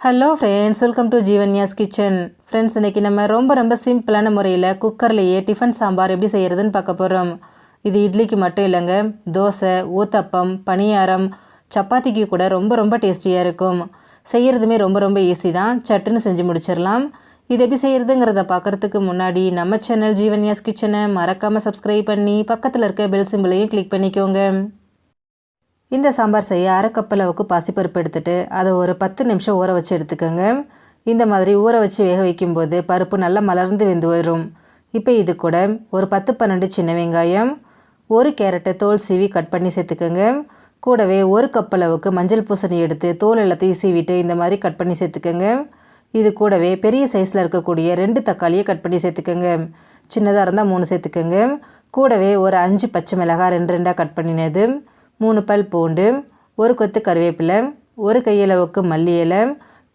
Hello friends welcome to Jeevanya's kitchen friends இன்றைக்கி நம்ம ரொம்ப ரொம்ப சிம்பிளான முறையில் குக்கர்லேயே டிஃபன் சாம்பார் எப்படி செய்கிறதுன்னு பார்க்க போகிறோம் இது இட்லிக்கு மட்டும் இல்லைங்க. தோசை ஊத்தப்பம் பணியாரம் சப்பாத்திக்கு கூட ரொம்ப ரொம்ப டேஸ்டியாக இருக்கும். செய்கிறதுமே ரொம்ப ரொம்ப ஈஸி தான். சட்டுன்னு செஞ்சு முடிச்சிடலாம். இது எப்படி செய்கிறதுங்கிறத பார்க்குறதுக்கு முன்னாடி நம்ம சேனல் ஜீவன்யாஸ் கிச்சனை மறக்காமல் சப்ஸ்கிரைப் பண்ணி பக்கத்தில் இருக்க பெல் சிம்பிளையும் கிளிக் பண்ணிக்கோங்க. இந்த சாம்பார் செய்ய அரை அளவுக்கு பாசிப்பருப்பு எடுத்துகிட்டு அதை ஒரு பத்து நிமிஷம் ஊற வச்சு எடுத்துக்கோங்க. இந்த மாதிரி ஊற வச்சு வேக வைக்கும்போது பருப்பு நல்லா மலர்ந்து வெந்து வரும். இப்போ இது கூட ஒரு பத்து பன்னெண்டு சின்ன வெங்காயம் ஒரு கேரட்டை தோல் சீவி கட் பண்ணி சேர்த்துக்கோங்க. கூடவே ஒரு கப் அளவுக்கு மஞ்சள் பூசணி எடுத்து தோல் எல்லாத்தையும் சீவிட்டு இந்த மாதிரி கட் பண்ணி சேர்த்துக்கோங்க. இது கூடவே பெரிய சைஸில் இருக்கக்கூடிய ரெண்டு தக்காளியை கட் பண்ணி சேர்த்துக்கோங்க. சின்னதாக இருந்தால் மூணு சேர்த்துக்கோங்க. கூடவே ஒரு அஞ்சு பச்சை மிளகாய் ரெண்டு ரெண்டாக கட் பண்ணினது. மூணு பல் பூண்டு ஒரு கொத்து கருவேப்பிலை ஒரு கையளவுக்கு மல்லி இலை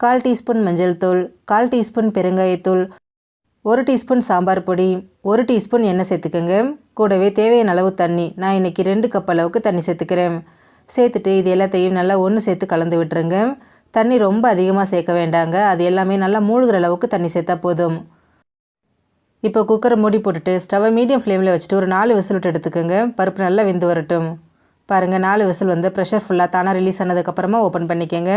கால் டீஸ்பூன் மஞ்சள் தூள் கால் டீஸ்பூன் பெருங்காயத்தூள் ஒரு டீஸ்பூன் சாம்பார் பொடி ஒரு டீஸ்பூன் எண்ணெய் சேர்த்துக்கோங்க. கூடவே தேவையான அளவு தண்ணி நான் இன்றைக்கி ரெண்டு கப் அளவுக்கு தண்ணி சேர்த்துக்கிறேன். சேர்த்துட்டு இது எல்லாத்தையும் நல்லா ஒன்று சேர்த்து கலந்து விட்டுருங்க. தண்ணி ரொம்ப அதிகமாக சேர்க்க வேண்டாங்க அது எல்லாமே நல்லா மூழ்கிற அளவுக்கு தண்ணி சேர்த்தா போதும். இப்போ குக்கரை மூடி போட்டுட்டு ஸ்டவ்வை மீடியம் ஃப்ளேமில் வச்சுட்டு ஒரு நாலு விசில் விட்டு எடுத்துக்கோங்க. பருப்பு நல்லா வெந்து வரட்டும். பாருங்கள் நாலு விசில் வந்து ப்ரெஷர் ஃபுல்லாக தானாக ரிலீஸ் ஆனதுக்கப்புறமா ஓப்பன் பண்ணிக்கோங்க.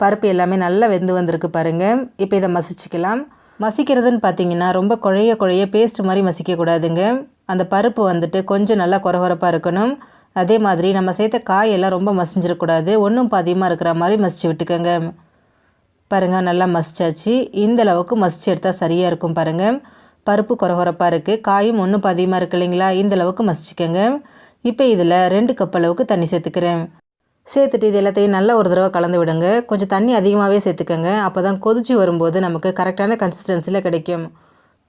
பருப்பு எல்லாமே நல்லா வெந்து வந்திருக்கு பாருங்கள் இப்போ இதை மசிச்சுக்கலாம். மசிக்கிறதுன்னு பார்த்தீங்கன்னா ரொம்ப குழைய குழைய பேஸ்ட் மாதிரி மசிக்கக்கூடாதுங்க அந்த பருப்பு வந்துட்டு கொஞ்சம் நல்லா குறகுறப்பாக இருக்கணும். அதே மாதிரி நம்ம சேர்த்த காயெல்லாம் ரொம்ப மசிஞ்சிடக்கூடாது ஒன்றும் பாதியமாக இருக்கிற மாதிரி மசிச்சு விட்டுக்கோங்க. பாருங்கள் நல்லா மசிச்சாச்சு. இந்த அளவுக்கு மசிச்சு எடுத்தால் சரியாக இருக்கும் பாருங்கள் பருப்பு குறகுறப்பாக இருக்குது காயும் ஒன்றும் பாதியமாக இருக்கு இல்லைங்களா? இந்த அளவுக்கு மசிச்சுக்கோங்க. இப்போ இதில் ரெண்டு கப் அளவுக்கு தண்ணி சேர்த்துக்கிறேன். சேர்த்துட்டு இது எல்லாத்தையும் நல்லா ஒரு தடவை கலந்து விடுங்க. கொஞ்சம் தண்ணி அதிகமாகவே சேர்த்துக்கோங்க. அப்போ தான் கொதிச்சு வரும்போது நமக்கு கரெக்டான கன்சிஸ்டன்சியில் கிடைக்கும்.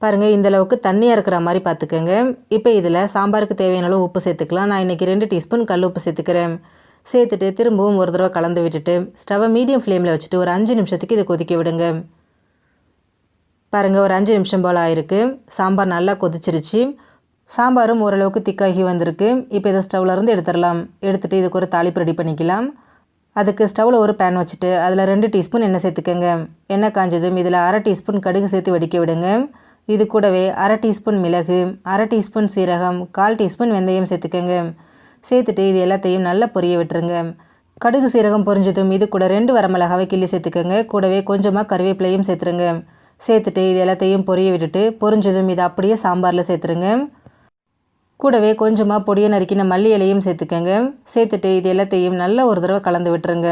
பாருங்கள் இந்த அளவுக்கு தண்ணியாக இருக்கிற மாதிரி பார்த்துக்கோங்க. இப்போ இதில் சாம்பாருக்கு தேவையான அளவு உப்பு சேர்த்துக்கலாம். நான் இன்றைக்கி ரெண்டு டீஸ்பூன் கல் உப்பு சேர்த்துக்கிறேன். சேர்த்துட்டு திரும்பவும் ஒரு தடவை கலந்து விட்டுட்டு ஸ்டவ்வை மீடியம் ஃப்ளேமில் வச்சுட்டு ஒரு அஞ்சு நிமிஷத்துக்கு இதை கொதிக்க விடுங்க. பாருங்கள் ஒரு அஞ்சு நிமிஷம் போல் ஆயிருக்கு. சாம்பார் நல்லா கொதிச்சிருச்சு. சாம்பாரும் ஓரளவுக்கு திக்காகி வந்திருக்கு. இப்போ இதை ஸ்டவ்லேருந்து எடுத்துடலாம். எடுத்துகிட்டு இதுக்கு ஒரு தாளிப்பு ரெடி பண்ணிக்கலாம். அதுக்கு ஸ்டவ்வில் ஒரு பேன் வச்சுட்டு அதில் ரெண்டு டீஸ்பூன் எண்ணெய் சேர்த்துக்கோங்க. எண்ணெய் காஞ்சதும் இதில் அரை டீஸ்பூன் கடுகு சேர்த்து வடிக்க விடுங்க. இது கூடவே அரை டீஸ்பூன் மிளகு அரை டீஸ்பூன் சீரகம் கால் டீஸ்பூன் வெந்தயம் சேர்த்துக்கோங்க. சேர்த்துட்டு இது எல்லாத்தையும் நல்லா பொரிய விட்டுருங்க. கடுகு சீரகம் பொரிஞ்சதும் இது கூட ரெண்டு வரமிளகாவை கிள்ளி சேர்த்துக்கோங்க. கூடவே கொஞ்சமாக கருவேப்பிலையும் சேர்த்துருங்க. சேர்த்துட்டு இது எல்லாத்தையும் பொரிய விட்டுட்டு பொரிஞ்சதும் இதை அப்படியே சாம்பாரில் சேர்த்துருங்க. கூடவே கொஞ்சமாக பொடியை நறுக்கின மல்லி இலையும் சேர்த்துக்கோங்க. சேர்த்துட்டு இது எல்லாத்தையும் நல்லா ஒரு தடவை கலந்து விட்டுருங்க.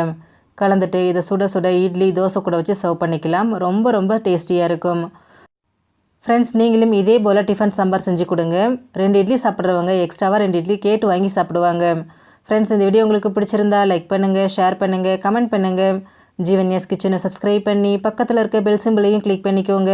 கலந்துட்டு இதை சுட சுட இட்லி தோசை கூட வச்சு சர்வ் பண்ணிக்கலாம். ரொம்ப ரொம்ப டேஸ்டியாக இருக்கும். ஃப்ரெண்ட்ஸ் நீங்களும் இதே போல் டிஃபன் சாம்பார் செஞ்சு கொடுங்க. ரெண்டு இட்லி சாப்பிட்றவங்க எக்ஸ்ட்ராவாக ரெண்டு இட்லி கேட்டு வாங்கி சாப்பிடுவாங்க. ஃப்ரெண்ட்ஸ் இந்த வீடியோ உங்களுக்கு பிடிச்சிருந்தா லைக் பண்ணுங்கள் ஷேர் பண்ணுங்கள் கமெண்ட் பண்ணுங்கள் ஜீவன்யாஸ் கிச்சனை சப்ஸ்கிரைப் பண்ணி பக்கத்தில் இருக்க பெல் சிம்பிளையும் கிளிக் பண்ணிக்கோங்க.